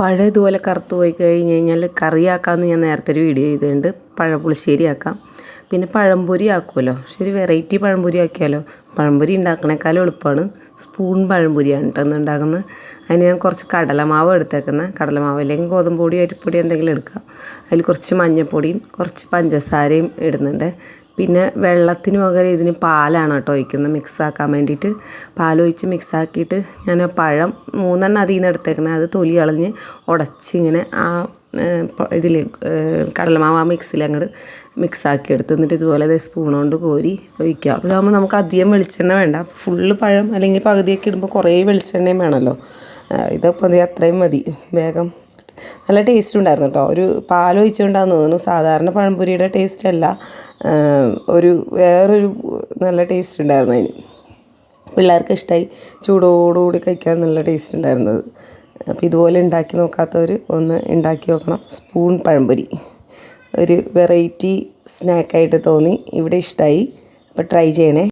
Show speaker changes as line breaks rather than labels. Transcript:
പഴം ഇതുപോലെ കറുത്ത് പോയി കഴിഞ്ഞ് കഴിഞ്ഞാൽ കറിയാക്കാമെന്ന് ഞാൻ നേരത്തെ ഒരു വീഡിയോ ചെയ്തിട്ടുണ്ട്. പഴപ്പുളിശ്ശേരി ആക്കാം പിന്നെ പഴംപൊരി ആക്കുമല്ലോ. ശരി വെറൈറ്റി പഴംപൊരി ആക്കിയാലോ? പഴംപൊരി ഉണ്ടാക്കണേക്കാളും എളുപ്പമാണ്. സ്പൂൺ പഴംപൊരിയാണ് കേട്ടോ ഉണ്ടാക്കുന്നത്. അതിന് ഞാൻ കുറച്ച് കടലമാവ് എടുത്തേക്കുന്നത്. കടലമാവ് അല്ലെങ്കിൽ ഗോതമ്പ് പൊടി അരിപ്പൊടി എന്തെങ്കിലും എടുക്കുക അതിൽ കുറച്ച് മഞ്ഞൾപ്പൊടിയും കുറച്ച് പഞ്ചസാരയും ഇടുന്നുണ്ട്. പിന്നെ വെള്ളത്തിന് പകരം ഇതിന് പാലാണ് കേട്ടോ ഒഴിക്കുന്നത്. മിക്സാക്കാൻ വേണ്ടിയിട്ട് പാലൊഴിച്ച് മിക്സാക്കിയിട്ട് ഞാൻ പഴം മൂന്നെണ്ണം അതിൽ നിന്ന് എടുത്തേക്കണേ. അത് തൊലി കളഞ്ഞ് ഉടച്ചിങ്ങനെ ആ ഇതിൽ കടലമാവ് ആ മിക്സിൽ അങ്ങോട്ട് മിക്സാക്കി എടുത്ത് എന്നിട്ട് ഇതുപോലെ ദേ സ്പൂൺ കൊണ്ട് കോരി ഒഴിക്കുക. അപ്പോൾ ഇതാകുമ്പോൾ നമുക്ക് അധികം വെളിച്ചെണ്ണ വേണ്ട. ഫുള്ള് പഴം അല്ലെങ്കിൽ പകുതിയൊക്കെ ഇടുമ്പോൾ കുറേ വെളിച്ചെണ്ണയും വേണമല്ലോ ഇതപ്പോൾ അത്രയും മതി. വേഗം നല്ല ടേസ്റ്റ് ഉണ്ടായിരുന്നു കേട്ടോ ഒരു പാലൊഴിച്ചുകൊണ്ടാന്ന് തോന്നുന്നു. സാധാരണ പഴംപൊരിയുടെ ടേസ്റ്റ് അല്ല. ഒരു വേറൊരു നല്ല ടേസ്റ്റ് ഉണ്ടായിരുന്നു അതിന്. പിള്ളേർക്ക് ഇഷ്ടമായി ചൂടോടുകൂടി കഴിക്കാൻ നല്ല ടേസ്റ്റ് ഉണ്ടായിരുന്നത്. അപ്പോൾ ഇതുപോലെ ഉണ്ടാക്കി നോക്കാത്തവർ ഒന്ന് ഉണ്ടാക്കി നോക്കണം. സ്പൂൺ പഴംപൊരി. ഒരു വെറൈറ്റി സ്നാക്കായിട്ട് തോന്നി. ഇവിടെ ഇഷ്ടമായി അപ്പോൾ ട്രൈ ചെയ്യണേ.